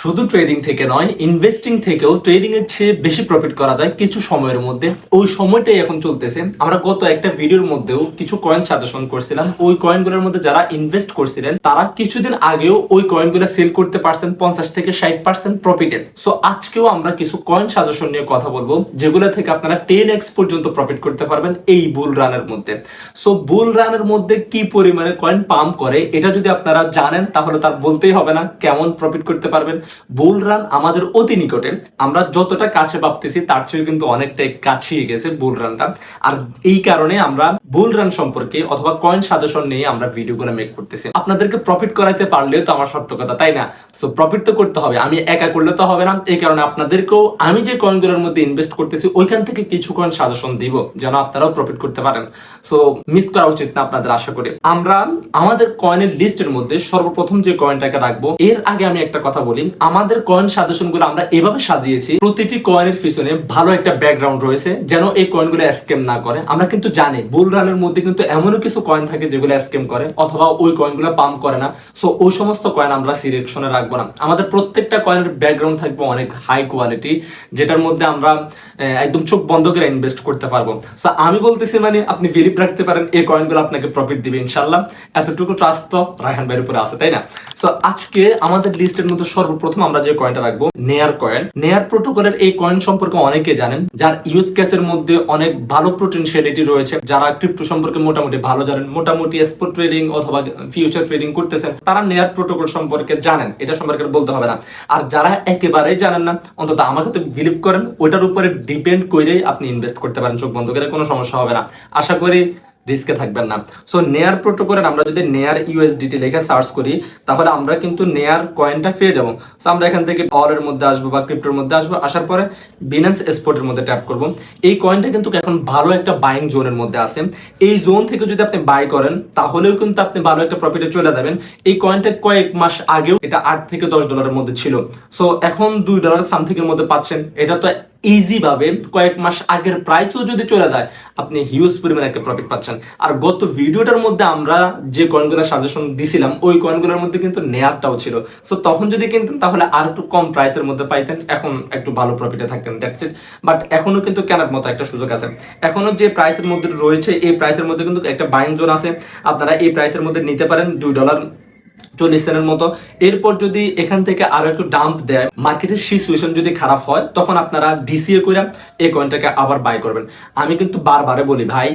শুধু ট্রেডিং থেকে নয় ইনভেস্টিং থেকেও ট্রেডিং এর চেয়ে বেশি প্রফিট করা যায় কিছু সময়ের মধ্যে। ওই সময়টাই এখন চলতেছে। আমরা গত একটা ভিডিওর মধ্যেও কিছু কয়েন সাজেশন করছিলাম। ওই কয়েনগুলোর মধ্যে যারা ইনভেস্ট করছিলেন, তারা কিছুদিন আগেও ওই কয়েনগুলো সেল করতে পারছেন পঞ্চাশ থেকে ষাট পার্সেন্ট প্রফিটে সো আজকেও আমরা কিছু কয়েন সাজেশন নিয়ে কথা বলব, যেগুলো থেকে আপনারা টেন এক্স পর্যন্ত প্রফিট করতে পারবেন এই বুল রানের মধ্যে। সো বুল রানের মধ্যে কি পরিমাণে কয়েন পাম্প করে, এটা যদি আপনারা জানেন, তাহলে তার বলতেই হবে না কেমন প্রফিট করতে পারবেন। বুল রান আমাদের অতি নিকটে। আমরা যতটা কাছে ভাবতেছি, তার চেয়ে কিন্তু অনেকটাই কাছিয়ে গেছে বুল রানটা আর এই কারণে আমরা বুল রান সম্পর্কে অথবা কয়েন সাজেশন নিয়ে আমরা ভিডিওগুলো মেক করতেছি। আপনাদেরকে প্রফিট করাইতে পারলেও তো আমার সার্থকতা, তাই না? সো প্রফিট তো করতে হবে। আমি একা করলে তো হবে না। এই কারণে আপনাদেরকেও আমি যে কয়েনগুলোর মধ্যে ইনভেস্ট করতেছি, ওইখান থেকে কিছু কয়েন সাজেশন দিব, যেন আপনারাও প্রফিট করতে পারেন। সো মিস করা উচিত না আপনাদের আশা করি। আমরা আমাদের কয়েনের লিস্টের মধ্যে সর্বপ্রথম যে কয়েনটাকে রাখব, এর আগে আমি একটা কথা বলি। আমাদের কয়েন সাজেশনগুলো আমরা এভাবে সাজিয়েছি। প্রতিটি কয়েনের পিছনে ভালো একটা ব্যাকগ্রাউন্ড রয়েছে, যেন এই কয়েনগুলো স্ক্যাম না করে। আমরা কিন্তু জানি বুল রানের মধ্যে কিন্তু এমনও কিছু কয়েন থাকে যেগুলো স্ক্যাম করে, অথবা ওই কয়েনগুলো পাম্প করে না। সো ওই সমস্ত কয়েন আমরা সিলেকশনে রাখব না। আমাদের প্রত্যেকটা কয়েনের ব্যাকগ্রাউন্ড থাকবে অনেক হাই কোয়ালিটি যেটার মধ্যে আমরা একদম চোখ বন্ধ করে ইনভেস্ট করতে পারব। সো আমি বলতেছি মানে আপনি বিলিভ রাখতে পারেন, এই কয়েনগুলো আপনাকে প্রফিট দিবে ইনশাল্লাহ এতটুকু ট্রাস্ট তো রায়হান ভাইয়ের উপরে আছে, তাই না? সো আজকে আমাদের লিস্টের মধ্যে সর্বপ্রথম আমরা যে কয়েনটা রাখব নেয়ার কয়েন নেয়ার প্রোটোকলের এই কয়েন সম্পর্কে অনেকে জানেন, যার ইউজ কেসের মধ্যে অনেক ভালো পোটেনশিয়ালিটি রয়েছে, যারা ক্রিপ্টো সম্পর্কে মোটামুটি ভালো জানেন, মোটামুটি স্পট ট্রেডিং অথবা ফিউচার ট্রেডিং করতেছেন, তারা নেয়ার প্রোটোকল সম্পর্কে জানেন, এটা সম্পর্কে বলতে হবে না। আর যারা একেবারেই জানেন না, অন্তত আমাকে তো বিলিভ করেন, ওইটার উপরে ডিপেন্ড করেই আপনি ইনভেস্ট করতে পারেন, চোখ বন্ধ করে, কোনো সমস্যা হবে না। আশা করি রিস্কে থাকবেন না। সো নেয়ার প্রোটোকলের আমরা যদি নেয়ার ইউএসডিটি লেখে সার্চ করি, তাহলে আমরা কিন্তু নেয়ার কয়েনটা পেয়ে যাব। সো আমরা এখান থেকে অলের মধ্যে আসব বা ক্রিপ্টোর মধ্যে আসব, আসার পরে বিনান্স স্পটের মধ্যে ট্যাপ করব। এই কয়েনটা কিন্তু এখন ভালো একটা বাইং জোনের মধ্যে আছে। এই জোন থেকে যদি আপনি বাই করেন, তাহলেও কিন্তু আপনি ভালো একটা প্রফিটে চলে যাবেন। এই কয়েনটা কয়েক মাস আগেও এটা আট থেকে দশ ডলারের মধ্যে ছিল। সো এখন দুই ডলার সামথিং এর মধ্যে পাচ্ছেন। এটা তো ইজি ভাবে কয়েক মাস আগের প্রাইসও যদি চলে যায়, আপনি হিউজ পরিমাণে একটা প্রফিট পাচ্ছেন। আর গত ভিডিওটার মধ্যে আমরা যে কয়েনগুলো সাজেশন দিছিলাম, ওই কয়েনগুলোর মধ্যে কিন্তু নেয়ারটাও ছিল। সো তখন যদি কিনতেন, তাহলে আর একটু কম প্রাইসের মধ্যে পাইতেন, এখন একটু ভালো প্রফিটে থাকতেন দ্যাটস ইট বাট এখনও কিন্তু কেনার মতো একটা সুযোগ আছে। এখনও যে প্রাইসের মধ্যে রয়েছে, এই প্রাইসের মধ্যে কিন্তু একটা বাইং জোন আছে। আপনারা এই প্রাইসের মধ্যে নিতে পারেন, দুই ডলার চল্লিশ মতো। এরপর যদি এখান থেকে আরও একটু ডাম্প দেয় মার্কেটের সিচুয়েশন যদি খারাপ হয়, তখন আপনারা ডিসিএ করে এই কয়েনটাকে আবার বাই করবেন। আমি কিন্তু বারবারে বলি, ভাই,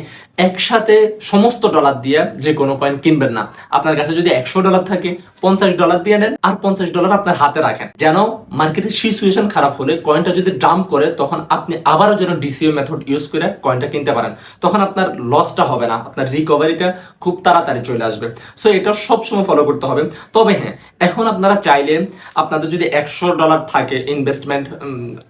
একসাথে সমস্ত ডলার দিয়ে যে কোনো কয়েন কিনবেন না। আপনার কাছে যদি একশো ডলার থাকে পঞ্চাশ ডলার দিয়ে নেন আর পঞ্চাশ ডলার আপনার হাতে রাখেন। যেন মার্কেটের সিচুয়েশন খারাপ হলে কয়েনটা যদি ডাম্প করে, তখন আপনি আবারও যেন ডিসিও মেথড ইউজ করে কয়েনটা কিনতে পারেন। তখন আপনার লসটা হবে না, আপনার রিকভারিটা খুব তাড়াতাড়ি চলে আসবে। সো এটা সবসময় ফলো করতে হবে। তবে হ্যাঁ এখন আপনারা চাইলে আপনাদের যদি একশো ডলার থাকে ইনভেস্টমেন্ট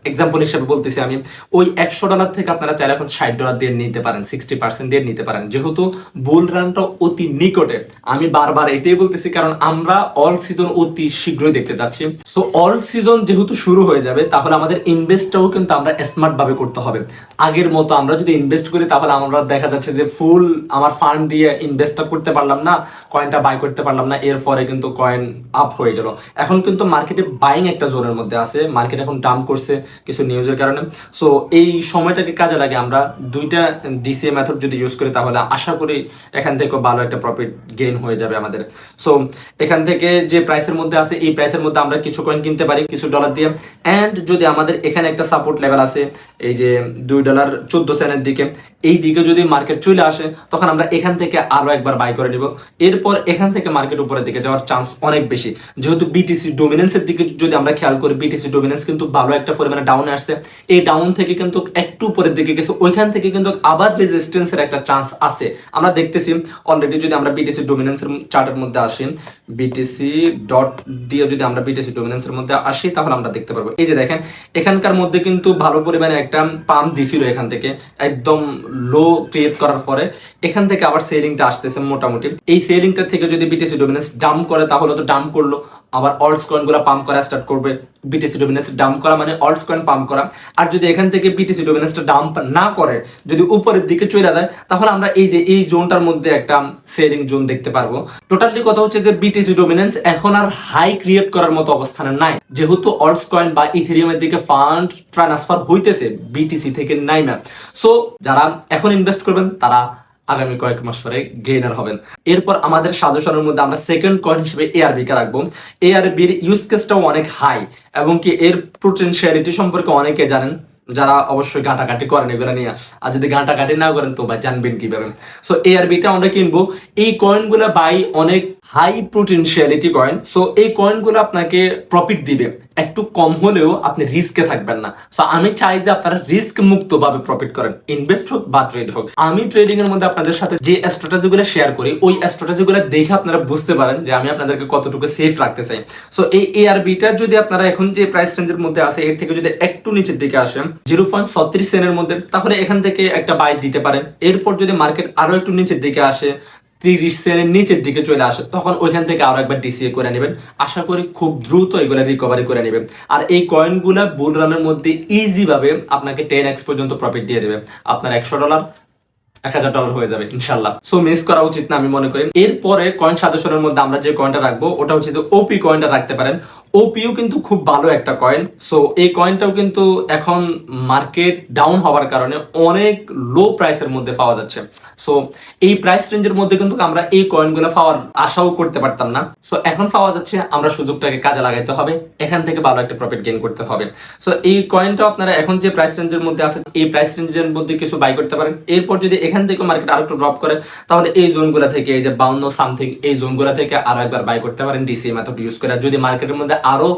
এক্সাম্পল হিসেবে বলতেছি আমি, ওই একশো ডলার থেকে আপনারা চাইলে এখন ষাট ডলার দিয়ে নিতে পারেন সিক্সটি পার্সেন্ট দিয়ে নিতে পারেন। যেহেতু বুল রানটা অতি নিকটে। আমি বারবার এটাই বলতেছি, কারণ আমরা অল সিজন অতি শীঘ্রই দেখতে যাচ্ছি। সো অল সিজন যেহেতু শুরু হয়ে যাবে, তাহলে আমাদের ইনভেস্টটাও কিন্তু আমরা স্মার্ট ভাবে করতে হবে। আগের মতো আমরা যদি ইনভেস্ট করি, তাহলে আমরা দেখা যাচ্ছে যে ফুল আমার ফান্ড দিয়ে ইনভেস্টটা করতে পারলাম না কয়েনটা বাই করতে পারলাম না, এরপরে কিন্তু কয়েন আপ হয়ে গেল। এখন কিন্তু মার্কেটে বাইং একটা জোনের মধ্যে আছে মার্কেট এখন ডাম করছে কিছু নিউজের কারণে। সো এই সময়টাকে কাজে লাগে আমরা দুইটা ডিসিএ মেথড যদি ইউজ করি, তাহলে আশা করি এখান থেকে ভালো একটা প্রফিট গেইন হয়ে যাবে আমাদের। সো এখান থেকে যে প্রাইসের মধ্যে আছে, এই প্রাইসের মধ্যে আমরা কিছু কয়েন কিনতে পারি, কিছু ডলার দিয়ে। অ্যান্ড যদি আমাদের এখানে একটা সাপোর্ট লেভেল আছে, এই যে দুই ডলার চোদ্দ সেন্টের দিকে। এই দিকে যদি মার্কেট চলে আসে, তখন আমরা এখান থেকে আরও একবার বাই করে নিব। এরপর এখান থেকে মার্কেট উপরের দিকে যাওয়ার চান্স অনেক বেশি। যেহেতু বিটিসি ডোমিনেন্সের দিকে যদি আমরা খেয়াল করি বিটিসি ডোমিনেন্স কিন্তু ভালো একটা পরিমাণে ডাউনে আসছে। এই ডাউন থেকে কিন্তু একটু উপরের দিকে গেছে। ওইখান থেকে কিন্তু আবার রেজিস্ট্যান্সের একটা চান্স আছে। আমরা দেখতেছি অলরেডি যদি আমরা বিটিসি ডোমিনেন্সের চার্টের মধ্যে আসি বিটিসি ডট দিয়ে যদি আমরা বিটিসি ডোমিনেন্সের মধ্যে আসি, তাহলে আমরা দেখতে পারব। এই যে দেখেন, এখানকার মধ্যে কিন্তু ভালো পরিমাণে একটা পাম্প দিছিল এখান থেকে, একদম লো ক্রিয়েট করার পরে, এখান থেকে আবার সেলিংটা আসতেছে মোটামুটি। এই সেলিংটা থেকে যদি বিটিসি ডোমিনেন্স ডাম্প করে, তাহলে তো ডাম্প করল। আবার অল্টস কয়েনগুলো পাম্প করা স্টার্ট করবে। বিটিসি ডোমিনেন্স ডাম্প করা মানে অল্টস কয়েন পাম্প করা। আর যদি এখান থেকে বিটিসি ডোমিনেন্সটা ডাম্প না করে, যদি উপরের দিকে চলে যায় তাহলে আমরা এই যে, এই জোনটার মধ্যে একটা সেলিং জোন দেখতে পারব। টোটালি কথা হচ্ছে যে বিটিসি ডোমিনেন্স এখন আর হাই ক্রিয়েট করার মতো অবস্থানে নাই। যেহেতু অল্টস কয়েন বা ইথেরিয়ামের দিকে ফান্ড ট্রান্সফার হইতেছে বিটিসি থেকে নাই না সো যারা এখন ইনভেস্ট করবেন, তারা আগামী কয়েক মাস পরে গেইনার হবেন। এরপর আমাদের সাজেশনের মধ্যে আমরা সেকেন্ড কয়েন হিসেবে এআরবি কে রাখব। এআরবির ইউজ কেসটাও অনেক হাই এবং কি এর পোটেনশিয়ালিটি সম্পর্কে অনেকে জানেন, যারা অবশ্যই ঘাটাঘাটি করেন এগুলো নিয়ে। আর যদি ঘাটাঘাটি না করেন, তো ভাই জানবেন কীভাবে। সো এআরবিটা আমরা কিনবো। এই কয়েনগুলো বাই অনেক হাই পোটেনশিয়ালিটি কয়েন সো এই কয়েনগুলো আপনাকে প্রফিট দিবে। একটু কম হলেও আপনি রিস্কে থাকবেন না। সো আমি চাই যে আপনারা রিস্ক মুক্ত ভাবে প্রফিট করেন। ইনভেস্ট হোক বা ট্রেড হোক। আমি ট্রেডিং এর মধ্যে আপনাদের সাথে যে স্ট্র্যাটেজি গুলো শেয়ার করি, ওই স্ট্র্যাটেজি গুলো দেখে আপনারা বুঝতে পারেন যে আমি আপনাদেরকে কতটুকু সেফ রাখতে চাই। সো এই এআরবিটা যদি আপনারা এখন যে প্রাইস রেঞ্জের মধ্যে আছে, এর থেকে যদি একটু নিচের দিকে আসে জিরো পয়েন্ট ছত্রিশ সেনের মধ্যে, তাহলে এখান থেকে একটা বাই দিতে পারেন। এরপর যদি মার্কেট আরও একটু নিচের দিকে আসে তিরিশ সেনের নিচের দিকে চলে আসে, তখন ওইখান থেকে আরও একবার ডিসিএ করে নেবেন। আশা করি খুব দ্রুত এগুলো রিকভারি করে নেবেন। আর এই কয়েনগুলা বুল রানের মধ্যে ইজি ভাবে আপনাকে টেন এক্স পর্যন্ত প্রফিট দিয়ে দেবে। আপনার একশো ডলার এক হাজার ডলার হয়ে যাবে, ইনশাল্লাহ। সো মিস করা উচিত না, আমি মনে করি। এরপরে কয়েন সাজেশনের মধ্যে আমরা যে কয়েনটা রাখব, ওটা হচ্ছে যে ওপি কয়েনটা রাখতে পারেন। ওপিও কিন্তু খুব ভালো একটা কয়েন সো এই কয়েনটাও কিন্তু এখন মার্কেট ডাউন হওয়ার কারণে অনেক লো প্রাইসের মধ্যে পাওয়া যাচ্ছে। সো এই প্রাইস রেঞ্জের মধ্যে কিন্তু আমরা এই কয়েনগুলো পাওয়ার আশাও করতে পারতাম না। সো এখন পাওয়া যাচ্ছে আমরা সুযোগটাকে কাজে লাগাইতে হবে। এখান থেকে ভালো একটা প্রফিট গেইন করতে হবে। সো এই কয়েনটা আপনারা এখন যে প্রাইস রেঞ্জের মধ্যে আছে এই প্রাইস রেঞ্জের মধ্যে কিছু বাই করতে পারেন। এরপর যদি এখান থেকে মার্কেট আরও একটু ড্রপ করে, তাহলে এই জোনগুলো থেকে এই যে বাউন্ন সামথিং এই জোনগুলো থেকে আরও একবার বাই করতে পারেন। ডিসি মেথড ইউজ করে। যদি মার্কেটের মধ্যে আরও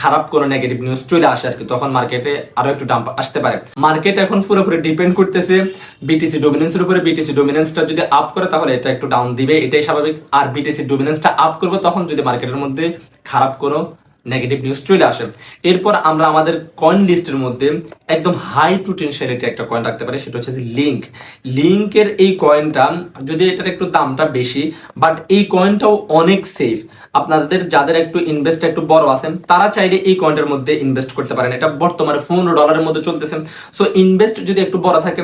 খারাপ কোনো নেগেটিভ নিউজ চলে আসে আর কি, তখন মার্কেটে আরও একটু ডাম্প আসতে পারে। মার্কেট এখন পুরোপুরি ডিপেন্ড করতেছে বিটিসি ডোমিনেন্সের উপরে। বিটিসি ডোমিনেন্সটা যদি আপ করে, তাহলে এটা একটু ডাউন দিবে। এটাই স্বাভাবিক। আর বিটিসি ডোমিনেন্সটা আপ করবে, তখন যদি মার্কেটের মধ্যে খারাপ কোনো নেগেটিভ নিউজ চলে আসে। এরপর আমরা আমাদের কয়েন লিস্টের মধ্যে একদম হাই পোটেনশিয়ালিটি একটা কয়েন রাখতে পারি, সেটা হচ্ছে লিঙ্ক লিঙ্কের এই কয়েনটা যদি এটার একটু দামটা বেশি বাট এই কয়েনটাও অনেক সেফ আপনাদের যাদের একটু ইনভেস্ট একটু বড় আছেন তারা চাইলে এই কয়েনটার মধ্যে ইনভেস্ট করতে পারেন। এটা বর্তমানে পনেরো ডলারের মধ্যে চলতেছে। সো ইনভেস্ট যদি একটু বড় থাকে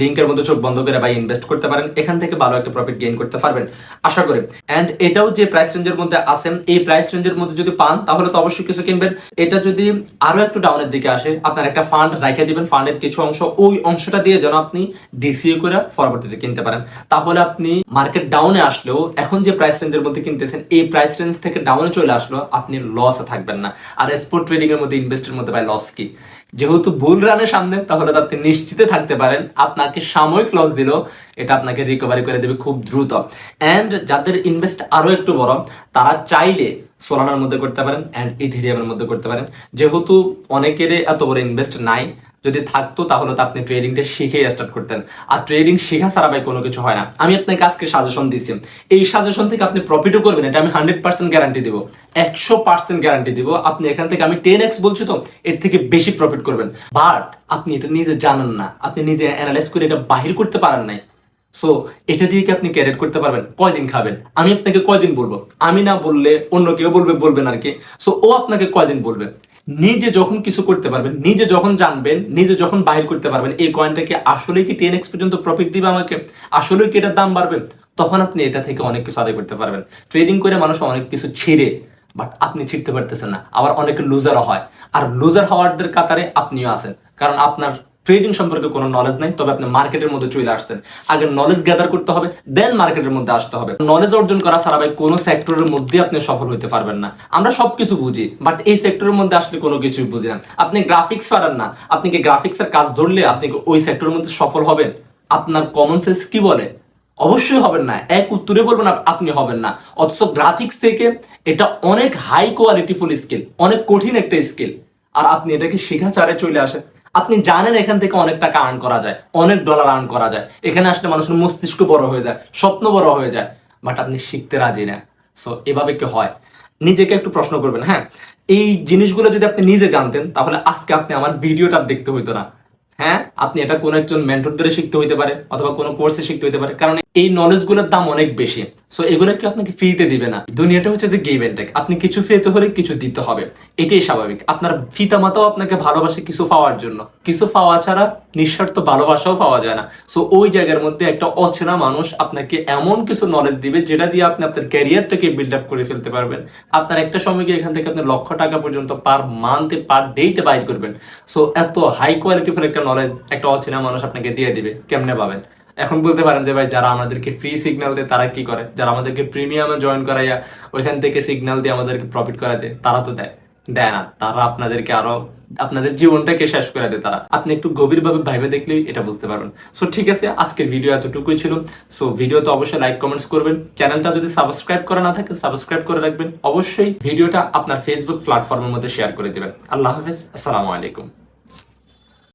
লিঙ্কের মধ্যে চোখ বন্ধ করে বা ইনভেস্ট করতে পারেন, এখান থেকে ভালো একটা প্রফিট গেইন করতে পারবেন। আশা করি। এন্ড এটাও যে প্রাইস রেঞ্জের মধ্যে আছেন, এই প্রাইস রেঞ্জের মধ্যে যদি পান, তাহলে তো অবশ্যই কিছু কিনবেন। এটা যদি আরও একটু ডাউনের দিকে আসে, আপনার একটা ফান্ড রাখে দিবেন ফান্ডের কিছু অংশ, ওই অংশটা দিয়ে যেন আপনি ডিসিএ করে পরবর্তীতে কিনতে পারেন। তাহলে আপনি মার্কেট ডাউনে আসলেও, এখন যে প্রাইস রেঞ্জের মধ্যে কিনতেছেন, এই প্রাইস রেঞ্জ থেকে ডাউনে চলে আসলো আপনি লসে থাকবেন না। আর স্পোর্ট ট্রেডিং এর মধ্যে ইনভেস্টের মধ্যে ভাই লস কি? যেহেতু ভুল রানের সামনে, তাহলে আপনি নিশ্চিতে থাকতে পারেন, আপনাকে সাময়িক লস দিল, এটা আপনাকে রিকভারি করে দেবে খুব দ্রুত। অ্যান্ড যাদের ইনভেস্ট আরও একটু বড়, তারা চাইলে সোলানার মধ্যে করতে পারেন অ্যান্ড ইথেরিয়ামের মধ্যে করতে পারেন। যেহেতু অনেকেরই এত বড় ইনভেস্ট নাই যদি থাকতো তাহলে তো আপনি ট্রেডিংটা শিখে স্টার্ট করতেন। আর ট্রেডিং শেখা ছাড়া ভাই কোনো কিছু হয় না। আমি আপনাকে আজকে সাজেশন দিয়েছি এই সাজেশন থেকে আপনি প্রফিটও করবেন, এটা আমি হান্ড্রেড পার্সেন্ট গ্যারান্টি দিব। একশো পার্সেন্ট গ্যারান্টি দিব। আপনি এখান থেকে, আমি টেন এক্স বলছি তো, এর থেকে বেশি প্রফিট করবেন। বাট আপনি এটা নিজে জানেন না। আপনি নিজে অ্যানালাইজ করে এটা বাহির করতে পারেন নাই। সো এটা দিয়ে কি আপনি ক্যারিয়ার করতে পারবেন? কয়দিন খাবেন? আমি আপনাকে কয়দিন বলব? আমি না বললে অন্য কেউ বলবে বলবেন আর কি। সো ও আপনাকে কয়দিন বলবে? নিজে যখন কিছু করতে পারবেন, নিজে যখন জানবেন, নিজে যখন বাইর করতে পারবেন, এই কয়েনটাকে আসলে কি টেন এক্স পর্যন্ত প্রফিট দিবে আমাকে? আসলে কি এটার দাম বাড়বে? তখন আপনি এটা থেকে অনেক কিছু আদায় করতে পারবেন। ট্রেডিং করে মানুষ অনেক কিছু ছেড়ে বাট আপনি ছিঁড়তে পারতেছেন না। আবার অনেক লুজারও হয়। আর লুজার হওয়ারদের কাতারে আপনিও আছেন। কারণ আপনার ট্রেডিং সম্পর্কে কোনো নলেজ নাই, তবে আপনি মার্কেটের মধ্যে চলে আসছেন। আগে নলেজ গ্যাদার করতে হবে দেন মার্কেটের মধ্যে আসতে হবে। নলেজ অর্জন করা ছাড়া ভাই কোনো সেক্টরের মধ্যে আপনি সফল হতে পারবেন না। আমরা সবকিছু বুঝি বাট এই সেক্টরের মধ্যে আসলে কোনো কিছুই বুঝি না। আপনি গ্রাফিক্স পারেন না, আপনি কি গ্রাফিক্সের কাজ ধরলে আপনি ওই সেক্টরের মধ্যে সফল হবেন? আপনার কমন সেন্স কি বলে? অবশ্যই হবেন না। এক উত্তরে বলবেন আপ- আপনি হবেন না। অথচ গ্রাফিক্স থেকে এটা অনেক হাই কোয়ালিটিফুল স্কিল অনেক কঠিন একটা স্কিল আর আপনি এটাকে শেখা চারে চলে আসেন। আপনি জানেন এখান থেকে অনেক টাকা আর্ন করা যায়, অনেক ডলার আর্ন করা যায়। এখানে আসলে মানুষের মস্তিষ্ক বড় হয়ে যায়, স্বপ্ন বড় হয়ে যায় বাট আপনি শিখতে রাজি না। সো এভাবে কি হয়? নিজেকে একটু প্রশ্ন করবেন হ্যাঁ? এই জিনিসগুলো যদি আপনি নিজে জানতেন, তাহলে আজকে আপনি আমার ভিডিওটা দেখতে হইতো না। হ্যাঁ? আপনি এটা কোনো একজন মেন্টর ধরে শিখতে হইতে পারে, অথবা কোনো কোর্সে শিখতে হইতে পারে, কারণ এই নলেজগুলোর দাম অনেক বেশি। সো এগুলোকে আপনাকে ফ্রিতে দিবে না। দুনিয়াটা হচ্ছে যে গেম এন্ড আপনি কিছু ফ্রিতে হলে কিছু দিতে হবে। এটাই স্বাভাবিক। আপনার পিতা মাতাও আপনাকে ভালোবাসে কিছু পাওয়ার জন্য। কিছু পাওয়া ছাড়া নিঃস্বার্থ ভালোবাসাও পাওয়া যায় না। সো ওই জায়গার মধ্যে একটা অচেনা মানুষ আপনাকে এমন কিছু নলেজ দিবে, যেটা দিয়ে আপনি আপনার ক্যারিয়ারটাকে বিল্ড আপ করে ফেলতে পারবেন। আপনার একটা সময় গিয়ে এখান থেকে আপনি লক্ষ টাকা পর্যন্ত পার মান্থে পার ডেতে বাইর করবেন। সো এত হাই কোয়ালিটিফুল একটা নলেজ একটা অচেনা মানুষ আপনাকে দিয়ে দিবে। কেমনে পাবেন? এখন বলতে পারেন যে, ভাই, যারা আমাদেরকে ফ্রি সিগন্যাল দেয়, তারা কি করে? যারা আমাদেরকে প্রিমিয়ামে জয়েন করাইয়া ওইখান থেকে সিগন্যাল দিয়ে আমাদেরকে প্রফিট করাতে তারা তো দেয়। দেয় না। তারা আপনাদেরকে আরও, আপনাদের জীবনটাকে শেষ করে দেয় তারা। আপনি একটু গভীরভাবে ভাইবে দেখলেই এটা বুঝতে পারবেন। সো ঠিক আছে, আজকের ভিডিও এতটুকুই ছিল। সো ভিডিও তো অবশ্যই লাইক কমেন্টস করবেন। চ্যানেলটা যদি সাবস্ক্রাইব করা না থাকে সাবস্ক্রাইব করে রাখবেন। অবশ্যই ভিডিওটা আপনার ফেসবুক প্ল্যাটফর্মের মধ্যে শেয়ার করে দেবেন। আল্লাহ হাফেজ। আসসালামু আলাইকুম।